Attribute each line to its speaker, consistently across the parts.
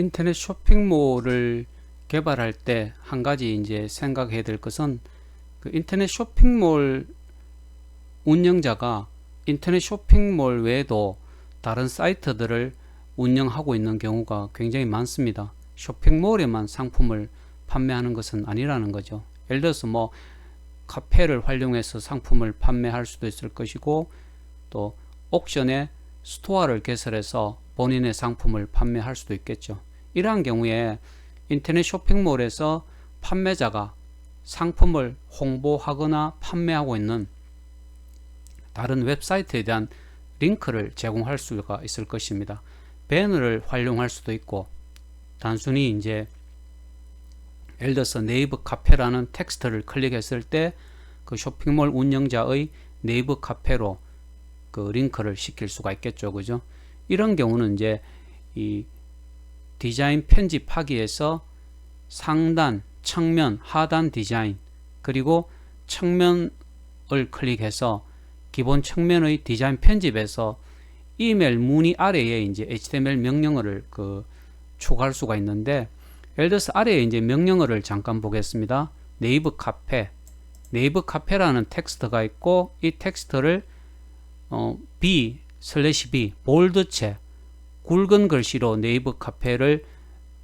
Speaker 1: 인터넷 쇼핑몰을 개발할 때 한 가지 이제 생각해야 될 것은 그 인터넷 쇼핑몰 운영자가 인터넷 쇼핑몰 외에도 다른 사이트들을 운영하고 있는 경우가 굉장히 많습니다. 쇼핑몰에만 상품을 판매하는 것은 아니라는 거죠. 예를 들어서 뭐 카페를 활용해서 상품을 판매할 수도 있을 것이고 또 옥션에 스토어를 개설해서 본인의 상품을 판매할 수도 있겠죠. 이러한 경우에 인터넷 쇼핑몰에서 판매자가 상품을 홍보하거나 판매하고 있는 다른 웹사이트에 대한 링크를 제공할 수가 있을 것입니다. 배너를 활용할 수도 있고 단순히 이제 예를 들어서 네이버 카페라는 텍스트를 클릭했을 때 그 쇼핑몰 운영자의 네이버 카페로 그 링크를 시킬 수가 있겠죠. 그죠? 이런 경우는 이제 이 디자인 편집하기에서 상단, 측면, 하단 디자인 그리고 측면을 클릭해서 기본 측면의 디자인 편집에서 이메일 문의 아래에 이제 HTML 명령어를 그 추가할 수가 있는데 예를 들어서 아래에 이제 명령어를 잠깐 보겠습니다. 네이버 카페 네이버 카페라는 텍스트가 있고 이 텍스트를 어, B 슬래시 B 볼드체 굵은 글씨로 네이버 카페를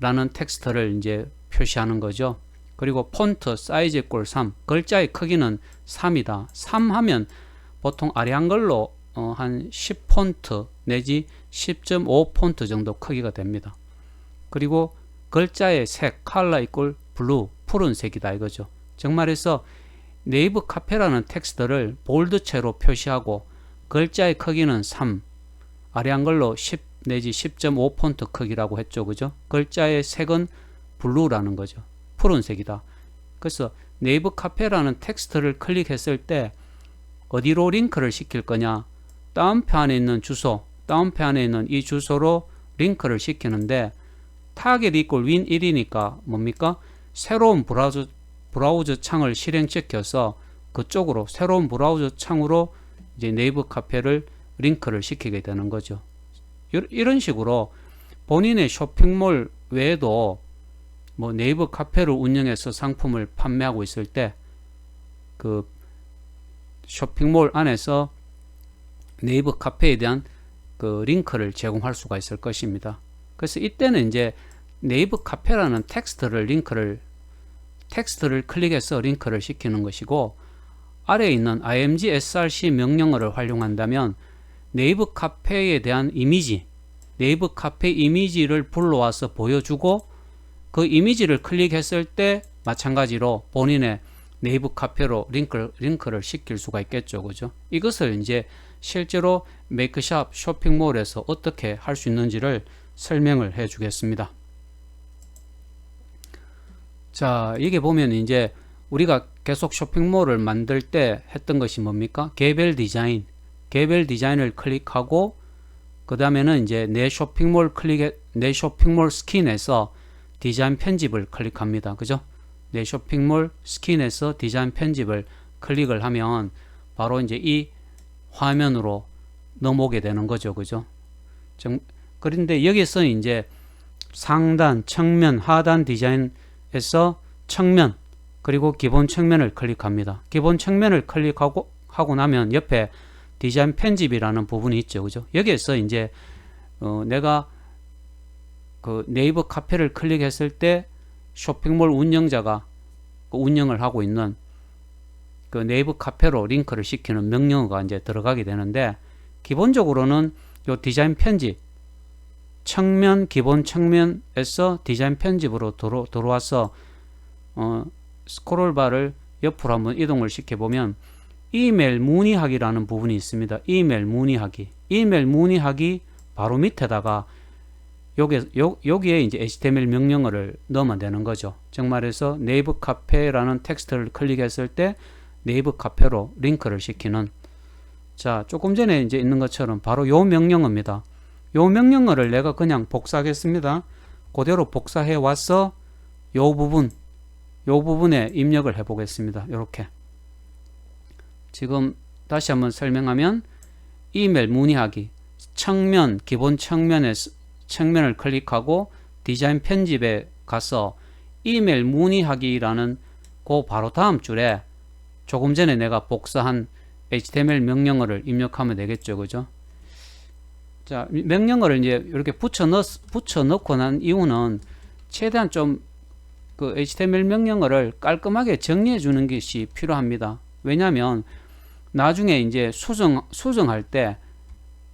Speaker 1: 라는 텍스트를 이제 표시하는 거죠. 그리고 폰트 사이즈 꼴 3 글자의 크기는 3이다. 3 하면 보통 아래 한글로 어, 한 10폰트 내지 10.5 폰트 정도 크기가 됩니다. 그리고 글자의 색 컬러 이꼴 블루 푸른색이다 이거죠. 정말해서 네이버 카페라는 텍스트를 볼드체로 표시하고 글자의 크기는 3 아래 한글로 10 내지 10.5 폰트 크기라고 했죠. 그죠? 글자의 색은 블루라는 거죠. 푸른색이다. 그래서 네이버 카페라는 텍스트를 클릭했을 때 어디로 링크를 시킬 거냐? 다운표안에 있는 주소, 다운표안에 있는 이 주소로 링크를 시키는데 타겟 이꼴 윈 1이니까 뭡니까? 새로운 브라우저, 브라우저 창을 실행시켜서 그쪽으로 새로운 브라우저 창으로 이제 네이버 카페를 링크를 시키게 되는 거죠. 이런 식으로 본인의 쇼핑몰 외에도 뭐 네이버 카페를 운영해서 상품을 판매하고 있을 때 그 쇼핑몰 안에서 네이버 카페에 대한 그 링크를 제공할 수가 있을 것입니다. 그래서 이때는 이제 네이버 카페라는 텍스트를 링크를 텍스트를 클릭해서 링크를 시키는 것이고 아래에 있는 img src 명령어를 활용한다면 네이버 카페에 대한 이미지, 네이버 카페 이미지를 불러와서 보여주고 그 이미지를 클릭했을 때 마찬가지로 본인의 네이버 카페로 링크, 링크를 시킬 수가 있겠죠. 그죠? 이것을 이제 실제로 메이크샵 쇼핑몰에서 어떻게 할 수 있는지를 설명을 해 주겠습니다. 자, 이게 보면 이제 우리가 계속 쇼핑몰을 만들 때 했던 것이 뭡니까? 개별 디자인, 개별 디자인을 클릭하고 그 다음에는 이제 내 쇼핑몰 클릭해 내 쇼핑몰 스킨에서 디자인 편집을 클릭합니다. 그죠? 내 쇼핑몰 스킨에서 디자인 편집을 클릭을 하면 바로 이제 이 화면으로 넘어오게 되는 거죠. 그죠? 정, 그런데 여기서 이제 상단, 측면, 하단 디자인에서 측면 그리고 기본 측면을 클릭합니다. 기본 측면을 클릭하고 하고 나면 옆에 디자인 편집이라는 부분이 있죠. 그죠? 여기에서 이제 어, 내가 그 네이버 카페를 클릭했을 때 쇼핑몰 운영자가 그 운영을 하고 있는 그 네이버 카페로 링크를 시키는 명령어가 이제 들어가게 되는데 기본적으로는 요 디자인 편집 측면 기본 측면에서 디자인 편집으로 들어, 들어와서 어, 스크롤 바를 옆으로 한번 이동을 시켜 보면 이메일 문의하기라는 부분이 있습니다. 이메일 문의하기. 이메일 문의하기 바로 밑에다가 여기, 요, 여기에 이제 HTML 명령어를 넣으면 되는 거죠. 정말해서 네이버 카페라는 텍스트를 클릭했을 때 네이버 카페로 링크를 시키는 자, 조금 전에 이제 있는 것처럼 바로 요 명령어입니다. 요 명령어를 내가 그냥 복사하겠습니다. 그대로 복사해 와서 요 부분, 요 부분에 입력을 해 보겠습니다. 이렇게. 지금 다시 한번 설명하면 이메일 문의하기, 측면, 기본 측면에 측면을 클릭하고 디자인 편집에 가서 이메일 문의하기라는 그 바로 다음 줄에 조금 전에 내가 복사한 HTML 명령어를 입력하면 되겠죠. 그죠? 자, 명령어를 이제 이렇게 붙여 넣, 붙여 넣고 난 이유는 최대한 좀 그 HTML 명령어를 깔끔하게 정리해 주는 것이 필요합니다. 왜냐하면 나중에 이제 수정, 수정할 때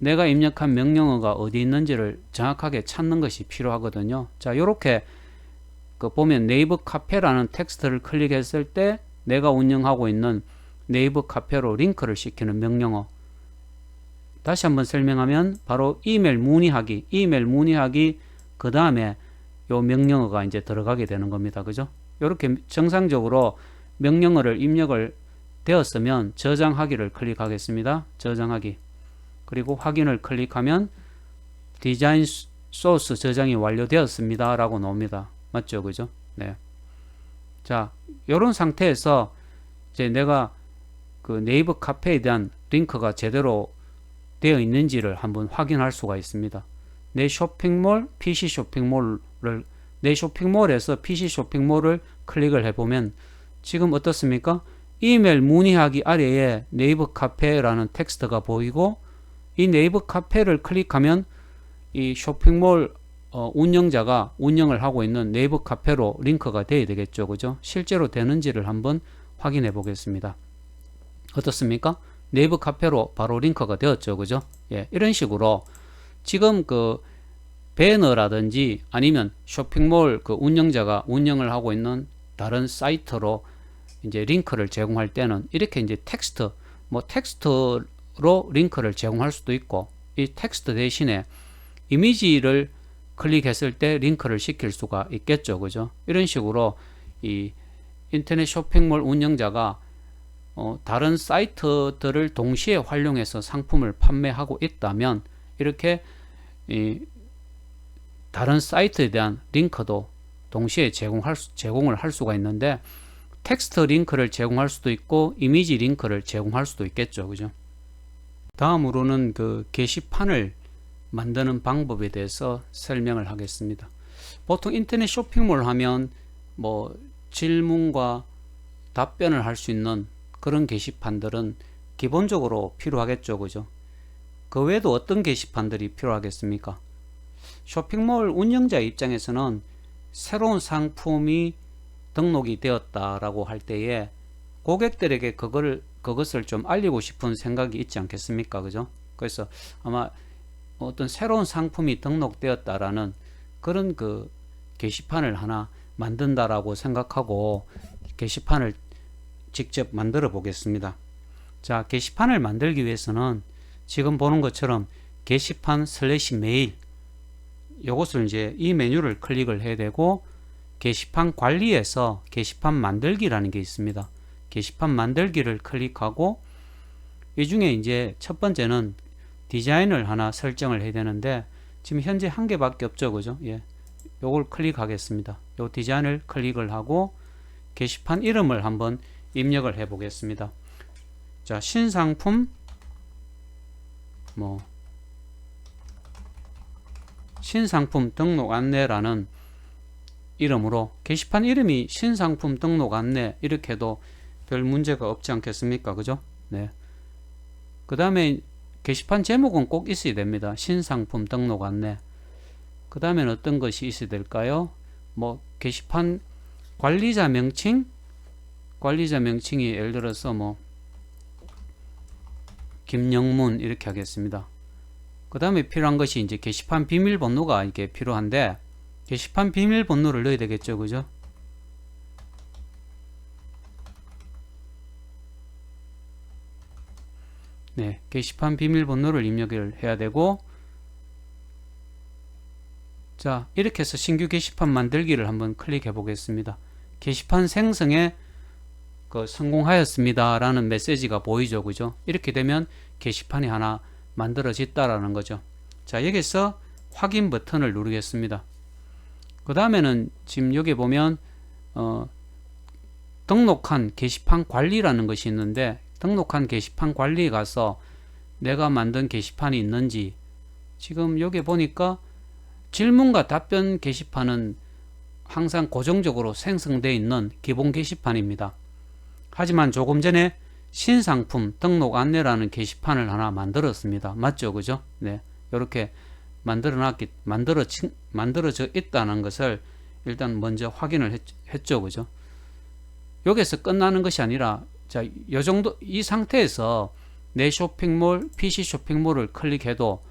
Speaker 1: 내가 입력한 명령어가 어디 있는지를 정확하게 찾는 것이 필요하거든요. 자, 요렇게 그 보면 네이버 카페라는 텍스트를 클릭했을 때 내가 운영하고 있는 네이버 카페로 링크를 시키는 명령어. 다시 한번 설명하면 바로 이메일 문의하기, 이메일 문의하기 그 다음에 요 명령어가 이제 들어가게 되는 겁니다. 그죠? 이렇게 정상적으로 명령어를 입력을 되었으면 저장하기를 클릭하겠습니다. 저장하기. 그리고 확인을 클릭하면 디자인 소스 저장이 완료되었습니다. 라고 나옵니다. 맞죠? 그죠? 네. 자, 이런 상태에서 이제 내가 그 네이버 카페에 대한 링크가 제대로 되어 있는지를 한번 확인할 수가 있습니다. 내 쇼핑몰, PC 쇼핑몰을 내 쇼핑몰에서 PC 쇼핑몰을 클릭을 해보면 지금 어떻습니까? 이메일 문의하기 아래에 네이버 카페라는 텍스트가 보이고 이 네이버 카페를 클릭하면 이 쇼핑몰 어, 운영자가 운영을 하고 있는 네이버 카페로 링크가 돼야 되겠죠. 그죠? 실제로 되는지를 한번 확인해 보겠습니다. 어떻습니까? 네이버 카페로 바로 링크가 되었죠. 그죠? 예, 이런 식으로 지금 그 배너라든지 아니면 쇼핑몰 그 운영자가 운영을 하고 있는 다른 사이트로 이제 링크를 제공할 때는 이렇게 이제 텍스트 뭐 텍스트로 링크를 제공할 수도 있고 이 텍스트 대신에 이미지를 클릭했을 때 링크를 시킬 수가 있겠죠. 그죠? 이런 식으로 이 인터넷 쇼핑몰 운영자가 어, 다른 사이트들을 동시에 활용해서 상품을 판매하고 있다면 이렇게 이 다른 사이트에 대한 링크도 동시에 제공할 수, 제공을 할 수가 있는데 텍스트 링크를 제공할 수도 있고 이미지 링크를 제공할 수도 있겠죠. 그죠? 다음으로는 그 게시판을 만드는 방법에 대해서 설명을 하겠습니다. 보통 인터넷 쇼핑몰 하면 뭐 질문과 답변을 할 수 있는 그런 게시판들은 기본적으로 필요하겠죠. 그죠? 그 외에도 어떤 게시판들이 필요하겠습니까? 쇼핑몰 운영자 입장에서는 새로운 상품이 등록이 되었다라고 할 때에 고객들에게 그걸 그것을 좀 알리고 싶은 생각이 있지 않겠습니까? 그죠? 그래서 아마 어떤 새로운 상품이 등록되었다라는 그런 그 게시판을 하나 만든다라고 생각하고 게시판을 직접 만들어 보겠습니다. 자, 게시판을 만들기 위해서는 지금 보는 것처럼 게시판 슬래시 메일 요것을 이제 이 메뉴를 클릭을 해야 되고 게시판 관리에서 게시판 만들기라는 게 있습니다. 게시판 만들기를 클릭하고 이 중에 이제 첫 번째는 디자인을 하나 설정을 해야 되는데 지금 현재 한 개밖에 없죠. 그죠? 예. 요걸 클릭하겠습니다. 요 디자인을 클릭을 하고 게시판 이름을 한번 입력을 해 보겠습니다. 자, 신상품 뭐 신상품 등록 안내라는 이름으로 게시판 이름이 신상품 등록 안내 이렇게 해도 별 문제가 없지 않겠습니까? 그죠? 네. 그 다음에 게시판 제목은 꼭 있어야 됩니다. 신상품 등록 안내. 그 다음엔 어떤 것이 있어야 될까요? 뭐 게시판 관리자 명칭 관리자 명칭이 예를 들어서 뭐 김영문 이렇게 하겠습니다. 그 다음에 필요한 것이 이제 게시판 비밀번호가 이게 필요한데 게시판 비밀번호를 넣어야 되겠죠, 그죠? 네, 게시판 비밀번호를 입력을 해야 되고 자 이렇게 해서 신규 게시판 만들기를 한번 클릭해 보겠습니다. 게시판 생성에 그 성공하였습니다 라는 메시지가 보이죠 그죠 이렇게 되면 게시판이 하나 만들어졌다라는 거죠 자 여기서 확인 버튼을 누르겠습니다 그 다음에는 지금 여기 보면 어, 등록한 게시판 관리라는 것이 있는데 등록한 게시판 관리에 가서 내가 만든 게시판이 있는지 지금 여기 보니까 질문과 답변 게시판은 항상 고정적으로 생성되어 있는 기본 게시판입니다. 하지만 조금 전에 신상품 등록 안내라는 게시판을 하나 만들었습니다. 맞죠? 그죠? 네. 이렇게 만들어 놨기, 만들어, 만들어져 있다는 것을 일단 먼저 확인을 했, 했죠. 그죠? 여기서 끝나는 것이 아니라, 자, 요 정도, 이 상태에서 내 쇼핑몰, PC 쇼핑몰을 클릭해도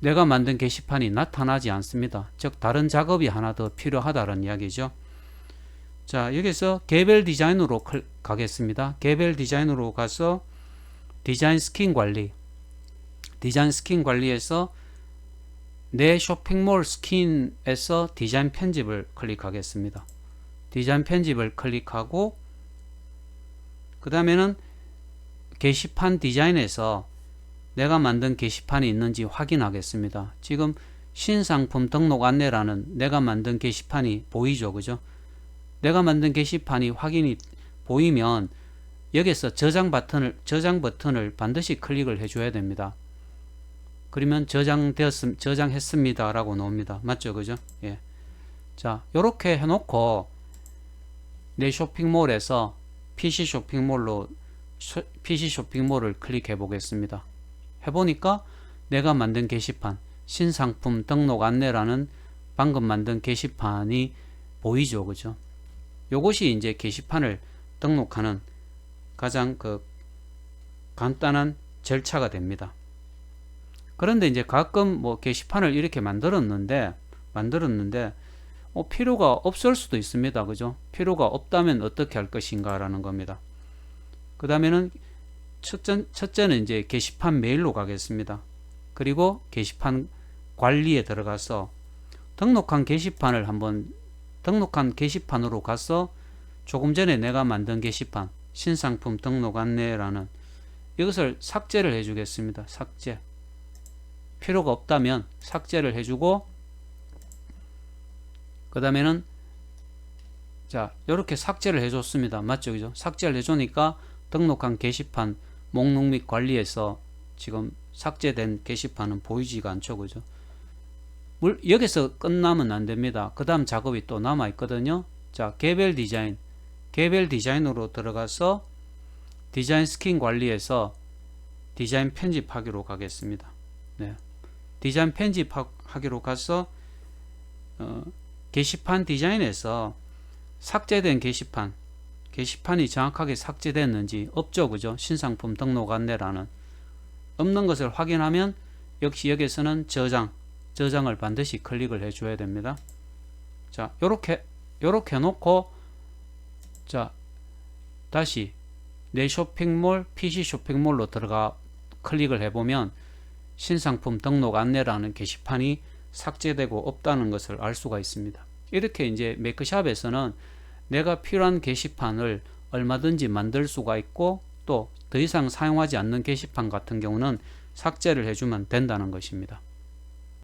Speaker 1: 내가 만든 게시판이 나타나지 않습니다. 즉, 다른 작업이 하나 더 필요하다는 이야기죠. 자, 여기서 개별 디자인으로 클, 가겠습니다. 개별 디자인으로 가서 디자인 스킨 관리. 디자인 스킨 관리에서 내 쇼핑몰 스킨에서 디자인 편집을 클릭하겠습니다. 디자인 편집을 클릭하고 그 다음에는 게시판 디자인에서 내가 만든 게시판이 있는지 확인하겠습니다. 지금 신상품 등록 안내라는 내가 만든 게시판이 보이죠. 그죠? 내가 만든 게시판이 확인이 보이면 여기서 저장 버튼을 저장 버튼을 반드시 클릭을 해 줘야 됩니다. 그러면 저장되었음 저장했습니다 라고 나옵니다. 맞죠? 그죠? 예. 자, 요렇게 해 놓고 내 쇼핑몰에서 PC 쇼핑몰로 PC 쇼핑몰을 클릭해 보겠습니다. 해 보니까 내가 만든 게시판 신상품 등록 안내라는 방금 만든 게시판이 보이죠. 그죠? 요것이 이제 게시판을 등록하는 가장 그 간단한 절차가 됩니다. 그런데 이제 가끔 뭐 게시판을 이렇게 만들었는데 만들었는데 어, 필요가 없을 수도 있습니다. 그죠? 필요가 없다면 어떻게 할 것인가 라는 겁니다. 그 다음에는 첫째, 첫째는 이제 게시판 메일로 가겠습니다. 그리고 게시판 관리에 들어가서 등록한 게시판을 한번 등록한 게시판으로 가서 조금 전에 내가 만든 게시판 신상품 등록 안내라는 이것을 삭제를 해주겠습니다. 삭제 필요가 없다면 삭제를 해주고 그 다음에는 자 이렇게 삭제를 해줬습니다. 맞죠? 그죠? 삭제를 해주니까 등록한 게시판 목록 및 관리에서 지금 삭제된 게시판은 보이지가 않죠. 그죠? 물, 여기서 끝나면 안 됩니다. 그 다음 작업이 또 남아 있거든요. 자, 개별 디자인. 개별 디자인으로 들어가서 디자인 스킨 관리에서 디자인 편집하기로 가겠습니다. 네. 디자인 편집하기로 가서 어, 게시판 디자인에서 삭제된 게시판 게시판이 정확하게 삭제됐는지 없죠 그죠 신상품 등록 안내라는 없는 것을 확인하면 역시 여기서는 저장 저장을 반드시 클릭을 해 줘야 됩니다. 자, 요렇게 요렇게 놓고 자, 다시 내 쇼핑몰 PC 쇼핑몰로 들어가 클릭을 해 보면 신상품 등록 안내라는 게시판이 삭제되고 없다는 것을 알 수가 있습니다. 이렇게 이제 메이크샵에서는 내가 필요한 게시판을 얼마든지 만들 수가 있고 또 더 이상 사용하지 않는 게시판 같은 경우는 삭제를 해주면 된다는 것입니다.